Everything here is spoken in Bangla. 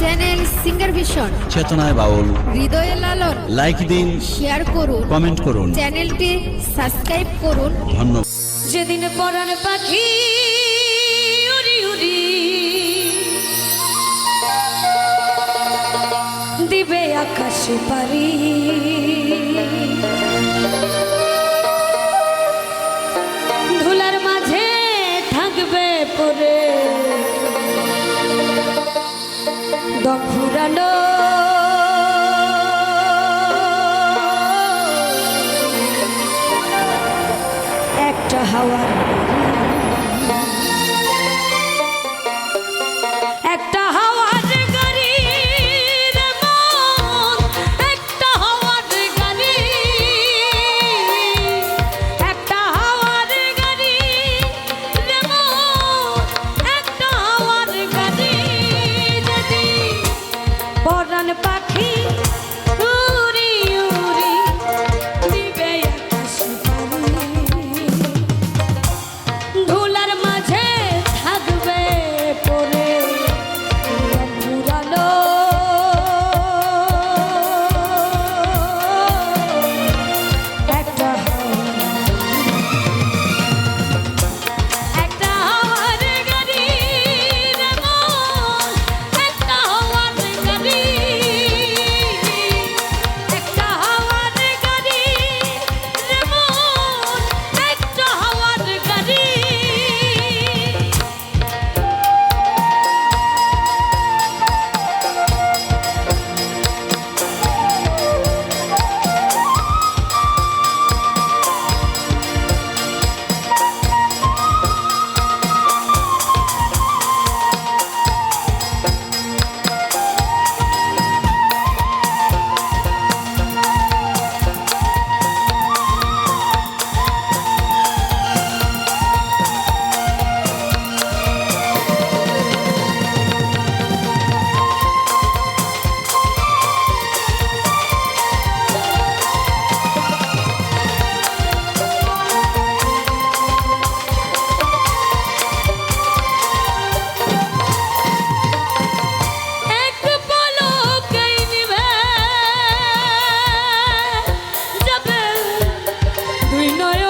চ্যানেল সিঙ্গার ভিশন চেতনায় বাউল হৃদয়ে লালন লাইক দিন শেয়ার করুন কমেন্ট করুন. চ্যানেলটি সাবস্ক্রাইব করুন। ধন্যবাদ। যেদিন পরাণ পাখি উড়ি উড়ি। দিবে আকাশে পারি। দম ফুরানো একটা হাওয়ার বাড়ি। We know